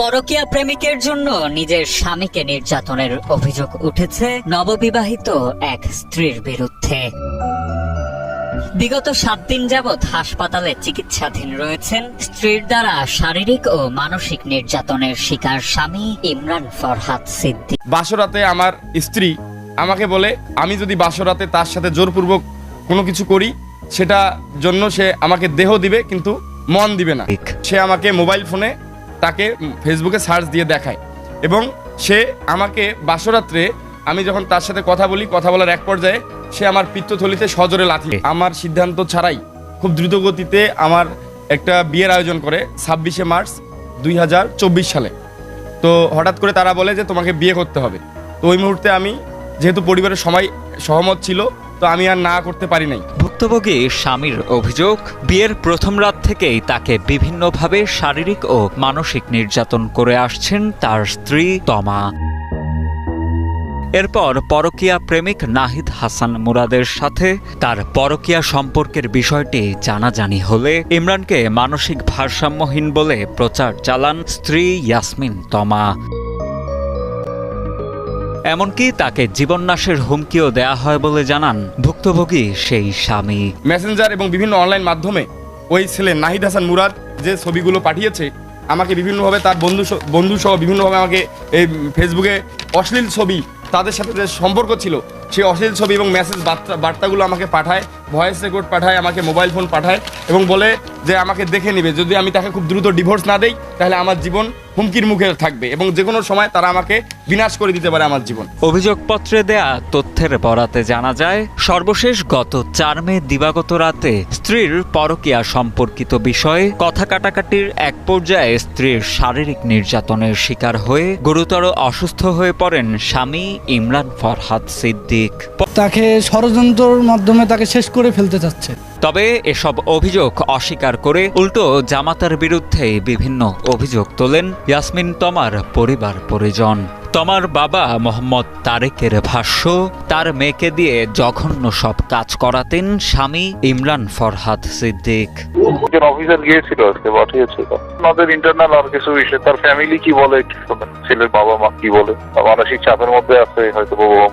পরকীয়া প্রেমিকের জন্য নিজের স্বামীকে নির্যাতনের অভিযোগ উঠেছে নববিবাহিত এক স্ত্রীর বিরুদ্ধে। বিগত সাত দিন যাবৎ হাসপাতালে চিকিৎসাধীন রয়েছেন স্ত্রীর দ্বারা শারীরিক ও মানসিক নির্যাতনের শিকার স্বামী ইমরান ফরহাদ সিদ্দিক। বাসরাতে আমার স্ত্রী আমাকে বলে আমি যদি বাসরাতে তার সাথে জোরপূর্বক কোনো কিছু করি সেটা জন্য সে আমাকে দেহ দিবে কিন্তু মন দিবে না। সে আমাকে মোবাইল ফোনে তাকে ফেসবুকে সার্চ দিয়ে দেখায়। এবং সে আমাকে বাসরাত্রে আমি যখন তার সাথে কথা বলি, কথা বলার এক পর্যায়ে সে আমার পিত্তথলিতে সজোরে লাথি আমার সিদ্ধান্ত ছাড়াই খুব দ্রুত গতিতে আমার একটা বিয়ের আয়োজন করে ছাব্বিশে মার্চ দুই হাজার চব্বিশ সালে। তো হঠাৎ করে তারা বলে যে তোমাকে বিয়ে করতে হবে। তো ওই মুহূর্তে আমি যেহেতু পরিবারের সবাই সহমত ছিল, তো আমি আর না করতে পারি নাই। ভুক্তভোগী স্বামীর অভিযোগ, বিয়ের প্রথম রাত থেকেই তাকে বিভিন্নভাবে শারীরিক ও মানসিক নির্যাতন করে আসছেন তার স্ত্রী তমা। এরপর পরকীয়া প্রেমিক নাহিদ হাসান মুরাদের সাথে তার পরকীয়া সম্পর্কের বিষয়টি জানাজানি হলে ইমরানকে মানসিক ভারসাম্যহীন বলে প্রচার চালান স্ত্রী ইয়াসমিন তমা। এমনকি তাকে জীবননাশের হুমকিও দেয়া হয় বলে জানান ভুক্তভোগী সেই স্বামী। মেসেঞ্জার এবং বিভিন্ন অনলাইন মাধ্যমে ওই ছেলে নাহিদ হাসান মুরাদ যে ছবিগুলো পাঠিয়েছে, আমাকে বিভিন্নভাবে তার বন্ধু বন্ধু সহ বিভিন্নভাবে আমাকে এই ফেসবুকে অশ্লীল ছবি তাদের সাথে যে সম্পর্ক ছিল, সেই অশ্লীল ছবি এবং মেসেজ বার্তা বার্তাগুলো আমাকে পাঠায় ভয়েস রেকর্ড পাঠায়, আমাকে মোবাইল ফোন পাঠায় এবং বলে যে আমাকে দেখে নেবে। যদি আমি তাকে খুব দ্রুত ডিভোর্স না দেই তাহলে আমার জীবন হুমকির মুখে থাকবে এবং যে কোনো সময় তারা আমাকে বিনাশ করে দিতে পারে আমার জীবন। অভিযোগপত্রে দেয়া তথ্যের বরাতে জানা যায় সর্বশেষ গত চার মে দিবাগত রাতে স্ত্রীর পরকীয়া সম্পর্কিত বিষয়ে কথা কাটাকাটির এক পর্যায়ে স্ত্রীর শারীরিক নির্যাতনের শিকার হয়ে গুরুতর অসুস্থ হয়ে পড়েন স্বামী ইমরান ফরহাদ সিদ্দিক। তাকে ষড়যন্ত্রর মাধ্যমে তাকে শেষ করে ফেলতে চাচ্ছে। তবে এসব অভিযোগ অস্বীকার করে উল্টো জামাতার বিরুদ্ধে বিভিন্ন অভিযোগ তোলেন ইয়াসমিন তমার পরিবার পরিজন। তমার বাবা মোহাম্মদ তারেকের ভাষ্য, তার মেয়েকে দিয়ে জঘন্য সব কাজ করাতেন স্বামী ইমরান ফরহাদ সিদ্দিক। অফিসার গিয়েছিল আজকে পাঠিয়েছিল। আমাদের ইন্টারনাল আর কিছু বিষয় তার ফ্যামিলি কি বলে ছেলের বাবা মা কি বলে মানসিক চাপের মধ্যে আছে, হয়তো বাবা